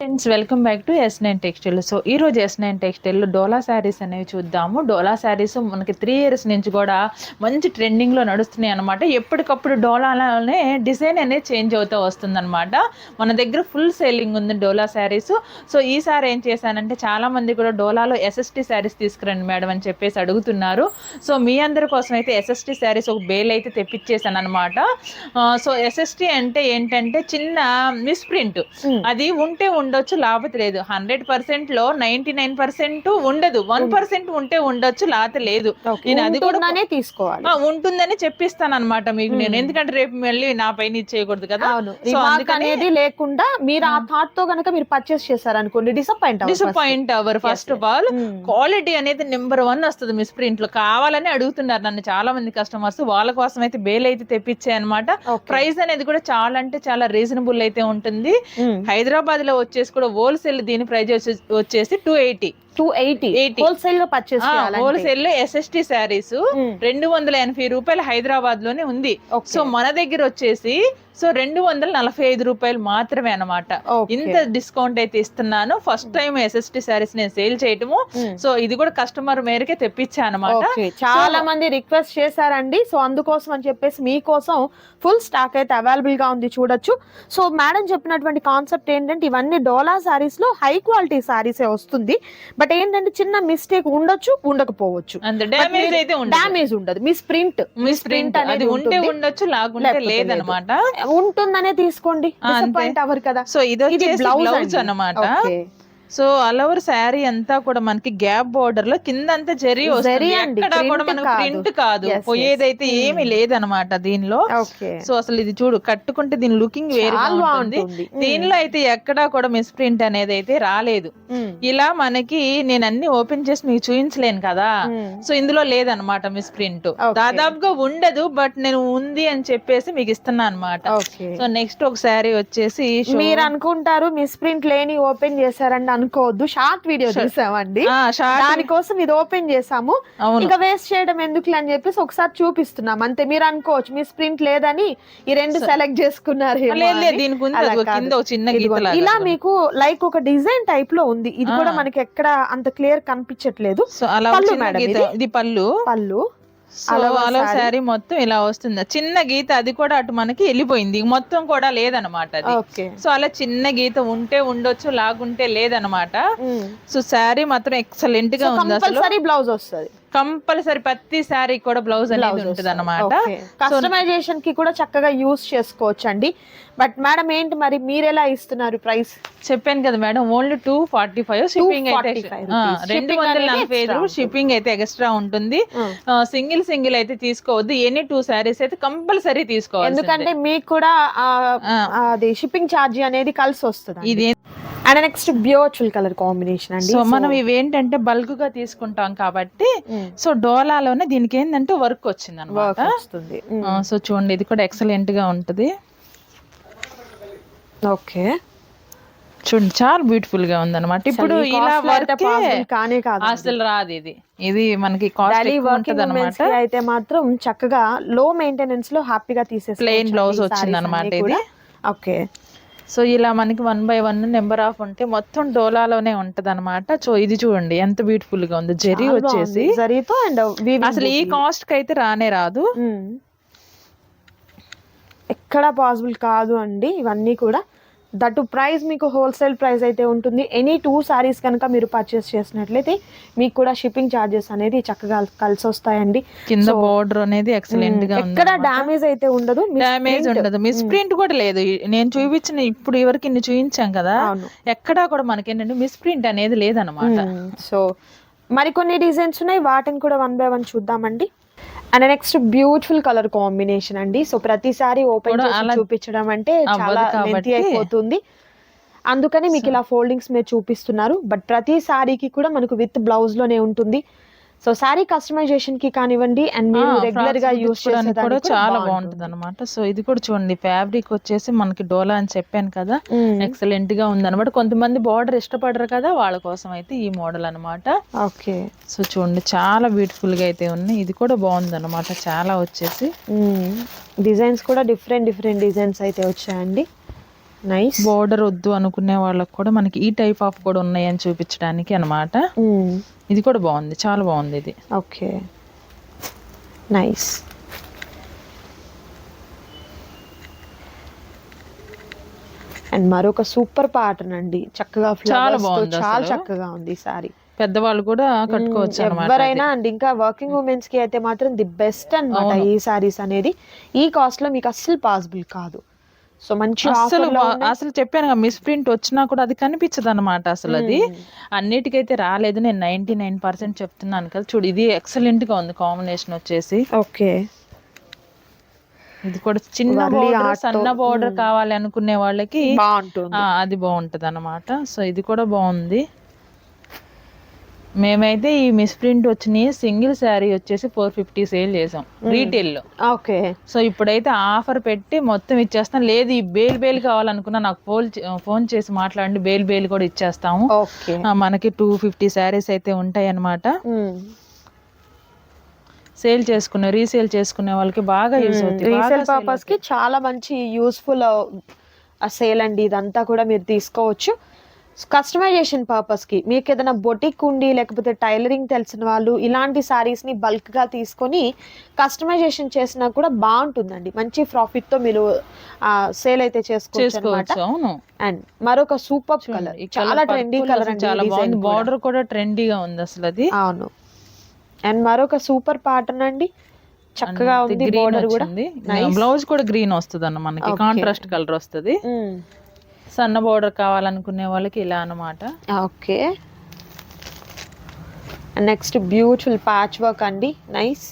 Friends welcome back to S nine textile so ఈ రోజు S nine textile డోలా శారీస్ అనేవి చూద్దాము. డోలా శారీస్ మనకి త్రీ ఇయర్స్ నుంచి కూడా మంచి ట్రెండింగ్లో నడుస్తున్నాయి అనమాట ఎప్పటికప్పుడు డోలాలోనే డిజైన్ అనేది చేంజ్ అవుతూ వస్తుందన్నమాట. మన దగ్గర ఫుల్ సేలింగ్ ఉంది డోలా శారీస్. సో ఈసారి ఏం చేశానంటే చాలా మంది కూడా డోలాలో ఎస్ఎస్టీ శారీస్ తీసుకురండి మేడం అని చెప్పేసి అడుగుతున్నారు. సో మీ అందరి కోసం అయితే ఎస్ఎస్టీ శారీస్ ఒక బేల్ అయితే తెప్పించేసాను అనమాట సో ఎస్ఎస్టీ అంటే ఏంటంటే చిన్న మిస్ప్రింట్ అది ఉంటే ఉండొచ్చు లేకపోతే లేదు. హండ్రెడ్ పర్సెంట్లో నైన్టీ నైన్ పర్సెంట్ ఉండదు. వన్ పర్సెంట్ ఉంటే ఉండొచ్చు లేకపోతే లేదు. నేను అది కూడా తీసుకోవాలి. ఉంటుందని చెప్పిస్తాను అనమాట మీకు నేను. ఎందుకంటే రేపు మళ్ళీ నా పైన ఇచ్చేయకూడదు కదా. అనేది లేకుండా మీరు ఆ థాట్తో గనక మీరు పర్చేస్ చేశారు అనుకోండి డిసప్పాయింట్ డిసప్పాయింట్ అవర్ ఫస్ట్ ఆఫ్ ఆల్ క్వాలిటీ అనేది నెంబర్ వన్ వస్తుంది మిస్ ప్రింట్లో. కావాలని అడుగుతున్నారు నన్ను చాలా మంది కస్టమర్స్ వాళ్ళ కోసం అయితే బేల్ అయితే తెప్పించాయి అనమాట ప్రైస్ అనేది కూడా చాలా అంటే చాలా రీజనబుల్ అయితే ఉంటుంది. హైదరాబాద్లో వచ్చేసి కూడా హోల్సేల్ దీని ప్రైజ్ వచ్చేసి టూ ఎయిటీ టూ ఎయిటీ 80. హోల్సేల్గా పర్చేస్ హోల్సేల్లో ఎస్ఎస్టి శారీస్ రెండు వందల ఎనభై రూపాయలు హైదరాబాద్లోనే ఉంది సో మన దగ్గర వచ్చేసి సో రెండు వందల నలభై ఐదు రూపాయలు మాత్రమే అనమాట ఇంత డిస్కౌంట్ అయితే ఇస్తున్నాను. ఫస్ట్ టైం ఎస్ఎస్టి శారీస్ నేను సేల్ చేయటము. సో ఇది కూడా కస్టమర్ మేరకే తెప్పించా అనమాట చాలా మంది రిక్వెస్ట్ చేశారండి. సో అందుకోసం అని చెప్పేసి మీకోసం ఫుల్ స్టాక్ అయితే అవైలబుల్గా ఉంది చూడొచ్చు. సో మేడం చెప్పినటువంటి కాన్సెప్ట్ ఏంటంటే ఇవన్నీ డోలా సారీస్లో హై క్వాలిటీ సారీస్ వస్తుంది. బట్ ఏంటంటే చిన్న మిస్టేక్ ఉండొచ్చు ఉండకపోవచ్చు. డామేజ్ ఉండదు. మిస్ ప్రింట్ మిస్ ప్రింట్ అది ఉంటే ఉండొచ్చు లాగుంటే లేదనమాట ఉంటుందనే తీసుకోండి. డిసప్పాయింట్ అవర్ కదా. సో ఇది బ్లౌజ్ అండి. సో ఆల్ ఓవర్ శారీ అంతా కూడా మనకి గ్యాప్ బోర్డర్లో కింద అంతా జరీ వస్తుంది ఎక్కడ కూడా మనకు. ప్రింట్ కాదు. పోయేదైతే ఏమీ లేదనమాట దీనిలో. సో అసలు ఇది చూడు కట్టుకుంటే దీని లుకింగ్ వేరే ఉంటుంది బాగుంటుంది. దీనిలో అయితే ఎక్కడా కూడా మిస్ ప్రింట్ అనేది అయితే రాలేదు Mm. ఇలా మనకి నేను అన్ని ఓపెన్ చేసి మీకు చూపించలేను కదా. సో ఇందులో లేదనమాట మిస్ ప్రింట్. దాదాపుగా ఉండదు బట్ నేను ఉంది అని చెప్పేసి మీకు ఇస్తున్నా అనమాట. సో నెక్స్ట్ ఒక శారీ వచ్చేసి మీరు అనుకుంటారు మిస్ ప్రింట్ లేని ఓపెన్ చేశారండి అనుకోవద్దు. షార్ట్ వీడియో చూసామండి దానికోసం ఇది ఓపెన్ చేసాము. ఇంకా వేస్ట్ చేయడం ఎందుకు అని చెప్పేసి ఒకసారి చూపిస్తున్నాం. అంతే మీరు అనుకోవచ్చు. మిస్ ప్రింట్ లేదని ఈ రెండు సెలెక్ట్ చేసుకున్నారు ఇలా మీకు లైక్ ఒక డిజైన్ టైప్లో ఉంది. ఇది కూడా మనకి ఎక్కడ అంత క్లియర్ కనిపించట్లేదు. పళ్ళు మేడం? ఇది పళ్ళు. పళ్ళు. సో అలా శారీ మొత్తం ఇలా వస్తుంది. చిన్న గీత అది కూడా అటు మనకి వెళ్ళిపోయింది. మొత్తం కూడా లేదనమాట అది. సో అలా చిన్న గీత ఉంటే ఉండొచ్చు లాగుంటే లేదనమాట సో శారీ మాత్రం ఎక్సలెంట్గా ఉంది అసలు. బ్లౌజ్ వస్తుంది. కంపల్సరీ ప్రతి శారీ కూడా బ్లౌజ్ అనేది ఉంటుంది అనమాట కస్టమైజేషన్కి కూడా చక్కగా యూస్ చేసుకోవచ్చు అండి బట్ మేడం ఏంటి మరి? మీరు ఎలా ఇస్తున్నారు ప్రైస్ చెప్పాను కదా madam only two forty five shipping అయితే 245 ఆ, rupees. రెండు వందల నలభై ఐదు షిప్పింగ్ అయితే ఎక్స్ట్రా ఉంటుంది. సింగిల్ సింగిల్ అయితే తీసుకోవద్దు. ఎనీ టూ శారీస్ అయితే కంపల్సరీ తీసుకోవాలి ఎందుకంటే మీకు కూడా. అది షిప్పింగ్ ఛార్జీ అనేది కలిసి వస్తుంది ఇది and next beautiful colour combination అండి. సో మనం ఇవి ఏంటంటే బల్క్గా తీసుకుంటాం కాబట్టి సో డోలాలోనే దీనికి ఏంటంటే వర్క్ వచ్చింది అనమాట వస్తుంది సో చూడండి ఇది కూడా ఎక్సలెంట్గా ఉంటది. ఓకే చూడండి చాలా బ్యూటిఫుల్గా ఉంది అనమాట ఇప్పుడు ఇలా వర్క్ కానే కాదు అసలు రాదు ఇది. ఇది మనకి కాస్ట్ అయితే మాత్రం చక్కగా లో మెయింటెనెన్స్లో హ్యాపీగా తీసేసి Plain blouse వచ్చిందన్నమాట ఇది. ఓకే సో ఇలా మనకి one by one number of ఉంటే మొత్తం డోలాలోనే ఉంటది అనమాట సో ఇది చూడండి ఎంత బ్యూటిఫుల్గా ఉంది. జెరీ వచ్చేసి జరీతో అండ్ అసలు ఈ కాస్ట్కి అయితే రానే రాదు. ఎక్కడ పాసిబుల్ కాదు అండి ఇవన్నీ కూడా. దట్ ప్రైస్ మీకు హోల్సేల్ ప్రైస్ అయితే ఉంటుంది. ఎనీ టూ సారీస్ కనుక మీరు పర్చేస్ చేసినట్లయితే మీకు కూడా షిప్పింగ్ ఛార్జెస్ అనేది చక్కగా కలిసి వస్తాయండి కింద బోర్డర్ అనేది ఎక్సలెంట్గా ఎక్కడ డ్యామేజ్ అయితే ఉండదు. డ్యామేజ్ ఉండదు. మిస్ ప్రింట్ కూడా లేదు. నేను చూపించిన ఇప్పుడు ఎవరికి చూపించాం కదా. ఎక్కడా కూడా మనకి ఏంటంటే మిస్ ప్రింట్ అనేది లేదనమాట సో మరికొన్ని డిజైన్స్ ఉన్నాయి. వాటిని కూడా వన్ బై వన్ చూద్దామండి. And next beautiful colour combination అండి. సో ప్రతిసారి ఓపెన్ చేసి చూపించడం అంటే చాలా. లెంతీ అయిపోతుంది. అందుకని మీకు ఇలా ఫోల్డింగ్స్ మీద చూపిస్తున్నారు. బట్ ప్రతి సారీకి కూడా మనకు విత్ బ్లౌజ్లోనే ఉంటుంది. సో సారీ కస్టమైజేషన్కి కానివ్వండి అండ్ మీరు రెగ్యులర్గా యూస్ చేసుకోవడానికి కూడా చాలా బాగుంటుంది. అనమాట సో ఇది కూడా చూడండి ఫ్యాబ్రిక్ వచ్చేసి మనకి డోలా అని చెప్పాను కదా ఎక్సలెంట్గా ఉంది అనమాట కొంతమంది బార్డర్ ఇష్టపడరు కదా వాళ్ళ కోసం అయితే ఈ మోడల్ అన్నమాట. ఓకే. సో చూడండి చాలా బ్యూటిఫుల్గా అయితే ఉన్నాయి. ఇది కూడా బాగుంది అనమాట చాలా వచ్చేసి. డిజైన్స్ కూడా డిఫరెంట్ డిఫరెంట్ డిజైన్స్ అయితే వచ్చాయండి. నైస్ బోర్డర్ వద్దు అనుకునే వాళ్ళకి కూడా మనకి ఈ టైప్ ఆఫ్ కూడా ఉన్నాయని చూపించడానికి అనమాట ఇది కూడా బాగుంది. చాలా బాగుంది ఇది. ఓకే నైస్ అండ్ మరొక సూపర్ ప్యాటర్న్ అండి. చక్కగా చాలా బాగుంది చాలా. చక్కగా ఉంది సారీ పెద్దవాళ్ళు కూడా కట్టుకోవచ్చు అనమాట ఎవరైనా అండ్ ఇంకా వర్కింగ్ ఉమెన్స్కి అయితే మాత్రం ది బెస్ట్ అన్నమాట అవును. ఈ సారీస్ అనేది. ఈ కాస్ట్లో మీకు అస్సలు పాసిబుల్ కాదు. సో మంచి అసలు. అసలు చెప్పాను మిస్ ప్రింట్ వచ్చినా కూడా అది కనిపించదు అనమాట అసలు అది. అన్నిటికైతే రాలేదు నేను నైన్టీ నైన్ పర్సెంట్ చెప్తున్నాను కదా. చూడు ఇది ఎక్సలెంట్గా ఉంది కాంబినేషన్ వచ్చేసి. ఓకే. ఇది కూడా చిన్న బోర్డర్ సన్న బోర్డర్. కావాలి అనుకునే వాళ్ళకి అది బాగుంటది అనమాట సో ఇది కూడా బాగుంది. మేమైతే ఈ మిస్ ప్రింట్ వచ్చినాయి. సింగిల్ శారీ వచ్చేసి ఫోర్ ఫిఫ్టీ సేల్ చేసాం. రీటైల్లో ఓకే. సో ఇప్పుడైతే ఆఫర్ పెట్టి మొత్తం ఇచ్చేస్తాం. లేదు ఈ బేల్ బేల్ కావాలనుకున్నా నాకు ఫోన్ ఫోన్ చేసి మాట్లాడండి. బేల్ బేల్ కూడా ఇచ్చేస్తాము. మనకి టూ ఫిఫ్టీ శారీస్ అయితే ఉంటాయి అన్నమాట సేల్ చేసుకునే రీసేల్ చేసుకునే వాళ్ళకి బాగా యూస్ అవుతుంది. రీసేల్ పర్పస్కి చాలా మంచి యూస్ఫుల్ సేల్ అండి. ఇదంతా కూడా మీరు తీసుకోవచ్చు. కస్టమైజేషన్ పర్పస్కి మీకు ఏదైనా బొటిక్ ఉండి లేకపోతే టైలరింగ్ తెలిసిన వాళ్ళు ఇలాంటి సారీస్ని బల్క్గా తీసుకొని కస్టమైజేషన్ చేసినా కూడా బాగుంటుందండి. మంచి ప్రాఫిట్తో మీరు సేల్ అయితే చేసుకోవచ్చు అవును. అండ్ మరొక సూపర్ కలర్ చాలా ట్రెండీ కలర్ అండి. బార్డర్ కూడా. ట్రెండీగా ఉంది అసలు అది. అవును. అండ్ మరొక సూపర్ ప్యాటర్న్ అండి. చక్కగా ఉంది బోర్డర్ కూడా. బ్లౌజ్ కూడా గ్రీన్ వస్తుంది అన్న మనకి. కాంట్రాస్ట్ కలర్ వస్తుంది. సన్న బోర్డర్ కావాలనుకునే వాళ్ళకి ఇలా అన్నమాట. Okay. Next beautiful patch work అండి. నైస్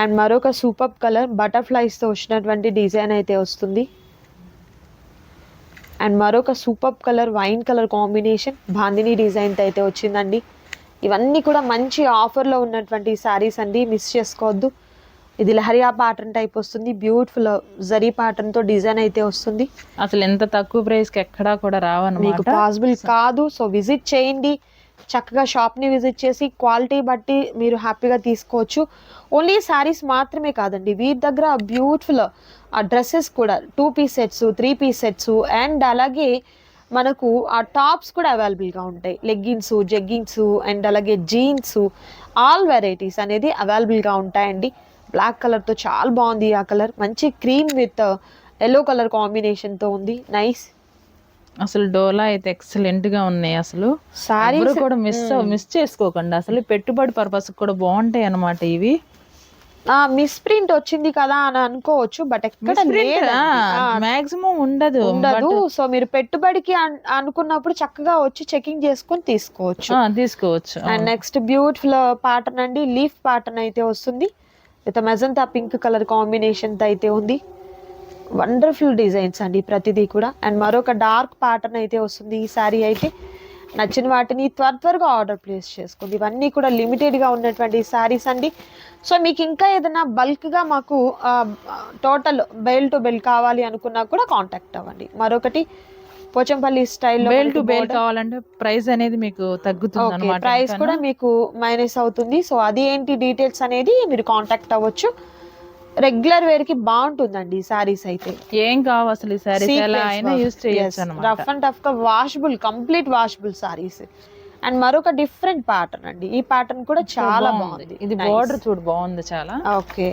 అండ్ మరొక సూపర్ కలర్ బటర్ఫ్లైస్తో వచ్చినటువంటి డిజైన్ అయితే వస్తుంది. అండ్ మరొక super colour wine colour combination bandhani డిజైన్తో అయితే వచ్చిందండి. ఇవన్నీ కూడా మంచి ఆఫర్లో ఉన్నటువంటి శారీస్ అండి. మిస్ చేసుకోవద్దు. ఇది లహరియా ప్యాటర్న్ టైప్ వస్తుంది. బ్యూటిఫుల్ జరీ ప్యాటర్న్తో డిజైన్ అయితే వస్తుంది. అసలు ఎంత తక్కువ ప్రైస్కి ఎక్కడా కూడా మీకు రావన్నమాట పాసిబుల్ కాదు. సో విజిట్ చేయండి. చక్కగా షాప్ని విజిట్ చేసి క్వాలిటీ బట్టి మీరు హ్యాపీగా తీసుకోవచ్చు. ఓన్లీ శారీస్ మాత్రమే కాదండి. వీరి దగ్గర బ్యూటిఫుల్ డ్రెస్సెస్ కూడా two piece sets three piece sets and అలాగే మనకు ఆ టాప్స్ కూడా అవైలబుల్గా ఉంటాయి. లెగ్గిన్స్ జెగ్గిన్స్ అండ్ అలాగే జీన్స్ ఆల్ వెరైటీస్ అనేది అవైలబుల్గా ఉంటాయండి. బ్లాక్ కలర్తో చాలా బాగుంది ఆ కలర్ మంచి క్రీమ్ విత్ ఎల్లో కలర్ కాంబినేషన్తో ఉంది. నైస్ అసలు డోలా అయితే ఎక్సలెంట్గా ఉన్నాయి అసలు. సారీస్ కూడా మిస్ మిస్ చేసుకోకండి. అసలు పెట్టుబడి పర్పస్ కూడా బాగుంటాయి అన్నమాట ఇవి. మిస్ ప్రింట్ వచ్చింది కదా అని అనుకోవచ్చు బట్ ఎక్కడ మాక్సిమం ఉండదు ఉండదు. సో మీరు పెట్టుబడికి అన్- అనుకున్నప్పుడు చక్కగా వచ్చి చెకింగ్ చేసుకొని తీసుకోవచ్చు. తీసుకోవచ్చు. అండ్ నెక్స్ట్ బ్యూటిఫుల్ ప్యాటర్న్ అండి. లీఫ్ ప్యాటర్న్ అయితే వస్తుంది. విత్ మెజంతా పింక్ కలర్ కాంబినేషన్తో అయితే ఉంది. వండర్ఫుల్ డిజైన్స్ అండి ప్రతిదీ కూడా. అండ్ మరొక డార్క్ ప్యాటర్న్ అయితే వస్తుంది ఈ శారీ అయితే. నచ్చిన వాటిని త్వర త్వరగా ఆర్డర్ ప్లేస్ చేసుకోండి. ఇవన్నీ కూడా లిమిటెడ్గా ఉన్నటువంటి శారీస్ అండి. సో మీకు ఇంకా ఏదైనా బల్క్గా మాకు టోటల్ బెల్ టు బెల్ కావాలి అనుకున్నా కూడా కాంటాక్ట్ అవ్వండి. మరొకటి పోచంపల్లి స్టైల్లో బేల్ టు బేల్ కావాలంటే ప్రైస్ అనేది మీకు తగ్గుతుంది అనమాట ప్రైస్ కూడా మీకు మైనస్ అవుతుంది. సో అది ఏంటి డీటెయిల్స్ అనేది మీరు కాంటాక్ట్ అవ్వచ్చు. రెగ్యులర్ వేర్కి బాగుంటుందండి సారీస్ అయితే. ఏం కావు అసలు ఈ సారీస్ ఎలా అయినా యూస్ చేయొచ్చు రఫ్ అండ్ టఫ్గా washable complete washable saris and మరొక డిఫరెంట్ ప్యాటర్న్ అండి. ఈ ప్యాటర్న్ కూడా చాలా బాగుంది. ఇది బోర్డర్ చూడు బాగుంది చాలా. ఓకే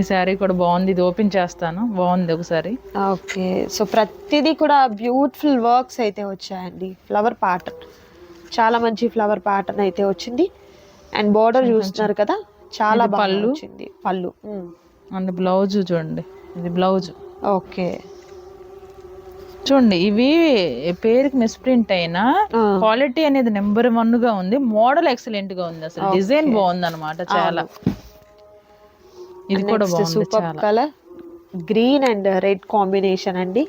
ఈ శారీ కూడా బాగుంది. ఇది ఓపెన్ చేస్తాను. బాగుంది ఒకసారి. ఓకే. సో ప్రతిదీ కూడా బ్యూటిఫుల్ వర్క్స్ అయితే వచ్చాయండి. Flower pattern. చాలా మంచి ఫ్లవర్ ప్యాటర్న్ అయితే వచ్చింది. అండ్ బోర్డర్ చూస్తున్నారు కదా చాలా పళ్ళు. వచ్చింది. పళ్ళు. అండ్ బ్లౌజ్ చూడండి. ఇది బ్లౌజ్. ఓకే. చూడండి ఇవి పేరుకి మిస్ప్రింట్ అయినా. క్వాలిటీ అనేది నెంబర్ వన్గా ఉంది. మోడల్ ఎక్సలెంట్గా ఉంది. అసలు డిజైన్ బాగుంది అనమాట చాలా ఇది కూడా బాగుంది super colour green and red combination అండి.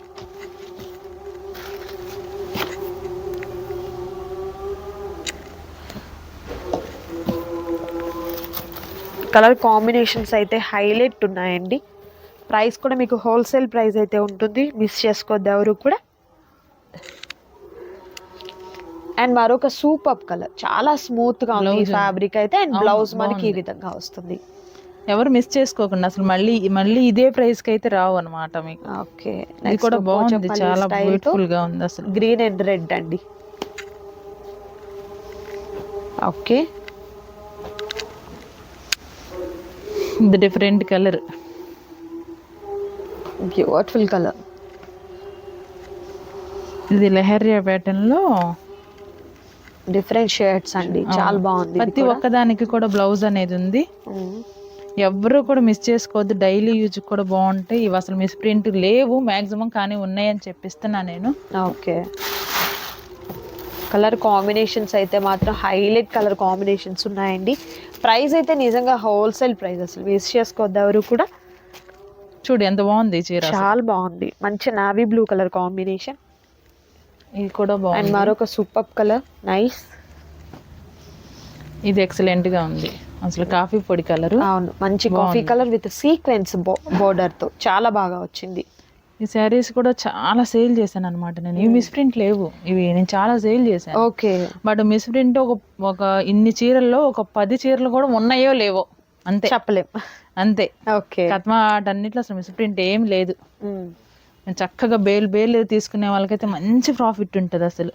కలర్ కాంబినేషన్స్ అయితే హైలైట్ ఉన్నాయండి. ప్రైస్ కూడా మీకు హోల్సేల్ ప్రైస్ అయితే ఉంటుంది. మిస్ చేసుకోవద్దు ఎవరు కూడా. అండ్ మరొక సూపర్ కలర్. చాలా స్మూత్గా ఉంది. ఫ్యాబ్రిక్ అయితే. అండ్ బ్లౌజ్ మనకి ఈ. విధంగా వస్తుంది. ఎవరు మిస్ చేసుకోకుండా అసలు మళ్ళీ మళ్ళీ ఇదే ప్రైస్కి అయితే రావు అనమాట మీకు. ఓకే ఇది కూడా బాగుంది చాలా బ్యూటిఫుల్గా ఉంది అసలు. గ్రీన్ అండ్ రెడ్ అండి. ఓకే. ఇది డిఫరెంట్ కలర్ బ్యూటిఫుల్ కలర్ ఇది లెహరియా ప్యాటర్న్లో డిఫరెంట్ షేడ్స్ అండి చాలా బాగుంది ప్రతి. ఒక్కదానికి కూడా బ్లౌజ్ అనేది ఉంది. మ్మ్. ఎవ్వరూ కూడా మిస్ చేసుకోవద్దు. డైలీ యూజ్ కూడా బాగుంటాయి. ఇవి అసలు మిస్ ప్రింట్ లేవు. మాక్సిమం కానీ ఉన్నాయని చెప్పిస్తున్నా నేను. ఓకే. కలర్ కాంబినేషన్స్ అయితే మాత్రం హైలైట్ కలర్ కాంబినేషన్స్ ఉన్నాయండి. ప్రైస్ అయితే నిజంగా హోల్సేల్ ప్రైస్ అసలు మిస్ చేసుకోవద్దు ఎవరు కూడా. చూడు ఎంత బాగుంది చీర. చాలా బాగుంది. మంచి నావీ బ్లూ కలర్ కాంబినేషన్ ఇది కూడా అండ్ బాగుంది మరొక సూపర్ కలర్ నైస్ ఇది ఎక్సలెంట్గా ఉంది. అసలు కాఫీ పొడి కలర్ అవును మంచి కాఫీ. కలర్ విత్ సీక్వెన్స్ బోర్డర్తో చాలా బాగా వచ్చింది. ఈ శారీస్ కూడా చాలా సేల్ చేశాను అనమాట నేను. ఇవి మిస్ ప్రింట్ లేవు. ఇవి నేను చాలా సేల్ చేశాను. ఓకే. బట్ మిస్ ప్రింట్ ఒక ఒక ఇన్ని చీరల్లో ఒక పది చీరలు కూడా ఉన్నాయో లేవో. అంతే. చెప్పలేం. అంతే. ఓకే. కత్మా వాటన్నిటిలో అసలు మిస్ ప్రింట్ ఏం లేదు. నేను చక్కగా బేలు బేలు తీసుకునే వాళ్ళకైతే మంచి ప్రాఫిట్ ఉంటుంది అసలు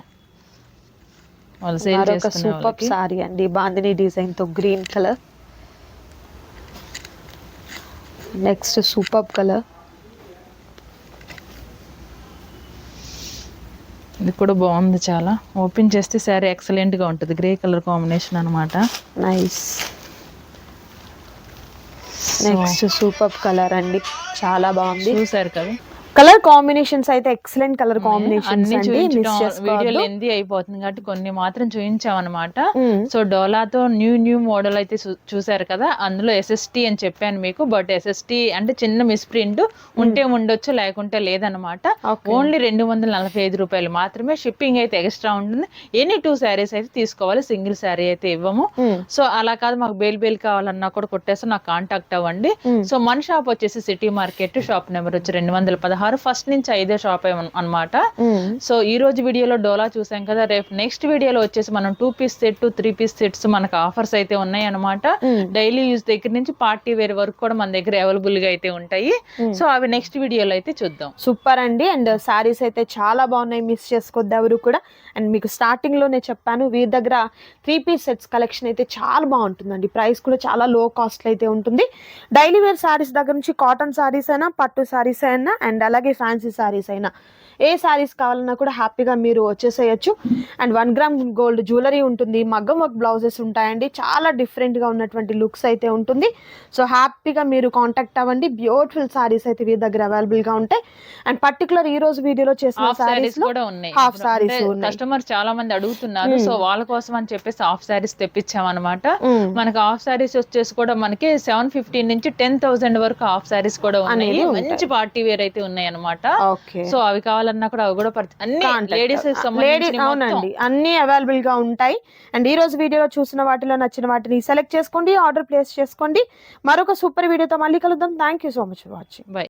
మరొక సూపర్ సారీ అండి. బాందిని డిజైన్తో green colour. Next super colour. ఇది కూడా బాగుంది చాలా. ఓపెన్ చేస్తే శారీ ఎక్సలెంట్గా ఉంటుంది. గ్రే కలర్ కాంబినేషన్ అన్నమాట. నైస్. నెక్స్ట్ సూపర్ కలర్ అండి. చాలా బాగుంది. చూసారు కదా? కలర్ కాంబినేషన్స్ అయితే ఎక్సలెంట్ కలర్ చూపించడం వీడియో లెంది అయిపోతుంది కాబట్టి కొన్ని మాత్రం చూపించాం అనమాట మ్మ్. సో డోలాతో న్యూ న్యూ మోడల్ అయితే చూసారు కదా? అందులో ఎస్ఎస్టీ అని చెప్పాను మీకు బట్ ఎస్ఎస్టీ అంటే చిన్న మిస్ ప్రింట్ ఉంటే ఉండొచ్చు లేకుంటే లేదనమాట. ఓన్లీ రెండు వందల నలభై ఐదు రూపాయలు మాత్రమే షిప్పింగ్ అయితే ఎక్స్ట్రా ఉంటుంది. ఎనీ టూ శారీస్ అయితే తీసుకోవాలి సింగిల్ శారీ అయితే ఇవ్వము. మ్మ్. సో అలా కాదు మాకు బేల్ బేల్ కావాలన్నా కూడా కొట్టేస్తే నాకు కాంటాక్ట్ అవ్వండి. సో మన షాప్ వచ్చేసి సిటీ మార్కెట్ షాప్ నెంబర్ వచ్చి రెండు వందల పదహారు ఫస్ట్ నుంచి ఐదే షాప్ అన్నమాట సో ఈ రోజు వీడియోలో డోలా చూసాం కదా రేపు నెక్స్ట్ వీడియోలో వచ్చేసి మనం two piece set three piece sets మనకు ఆఫర్స్ అయితే ఉన్నాయి అనమాట డైలీ యూజ్ దగ్గర నుంచి పార్టీ వేర్ వరకు కూడా మన దగ్గర అవైలబుల్గా అయితే ఉంటాయి. సో అవి నెక్స్ట్ వీడియోలో అయితే చూద్దాం. సూపర్ అండి. అండ్ సారీస్ అయితే చాలా బాగున్నాయి. మిస్ చేసుకోవద్దు ఎవరు కూడా. అండ్ మీకు స్టార్టింగ్లోనే చెప్పాను వీరి దగ్గర త్రీ పీస్ సెట్స్ కలెక్షన్ అయితే చాలా బాగుంటుందండి. ప్రైస్ కూడా చాలా లో కాస్ట్ అయితే ఉంటుంది. డైలీ వేర్ సారీస్ దగ్గర నుంచి కాటన్ సారీస్ అయినా పట్టు సారీస్ అయినా అండ్ అలాగే ఫ్యాన్సీ సారీస్ అయినా. ఏ సారీస్ కావాలన్నా కూడా హ్యాపీగా మీరు వచ్చేసేయచ్చు. And one gram gold jewellery ఉంటుంది. మగ్గం వర్క్ బ్లౌజెస్ ఉంటాయండి. చాలా different గా ఉన్నటువంటి లుక్స్ అయితే ఉంటుంది. సో హ్యాపీగా మీరు కాంటాక్ట్ అవ్వండి. బ్యూటిఫుల్ సారీస్ అయితే వీరి దగ్గర అవైలబుల్గా ఉంటాయి. అండ్ పర్టికులర్ ఈ రోజు వీడియోలో చేసిన శారీస్ కూడా ఉన్నాయి. హాఫ్ సారీస్ ఉన్నాయి. కస్టమర్ చాలా మంది అడుగుతున్నారు. సో వాళ్ళ కోసం అని చెప్పేసి హాఫ్ శారీస్ తెప్పించాం అనమాట మ్మ్. మనకి హాఫ్ శారీస్ వచ్చేసి కూడా మనకి సెవెన్ ఫిఫ్టీన్ నుంచి టెన్ థౌసండ్ వరకు హాఫ్ శారీస్ కూడా ఉన్నాయి. మంచి పార్టీ వేర్ అయితే ఉన్నాయి. అనమాట ఓకే. సో అవి కావాలన్నా కూడా అవి కూడా అన్ని లేడీస్ లేడీ అవునండి. అన్ని అవైలబుల్గా ఉంటాయి. అండ్ ఈ రోజు వీడియోలో చూసిన వాటిలో నచ్చిన వాటిని సెలెక్ట్ చేసుకోండి ఆర్డర్ ప్లేస్ చేసుకోండి. మరొక సూపర్ వీడియోతో మళ్ళీ కలుద్దాం. Thank you so much for watching bye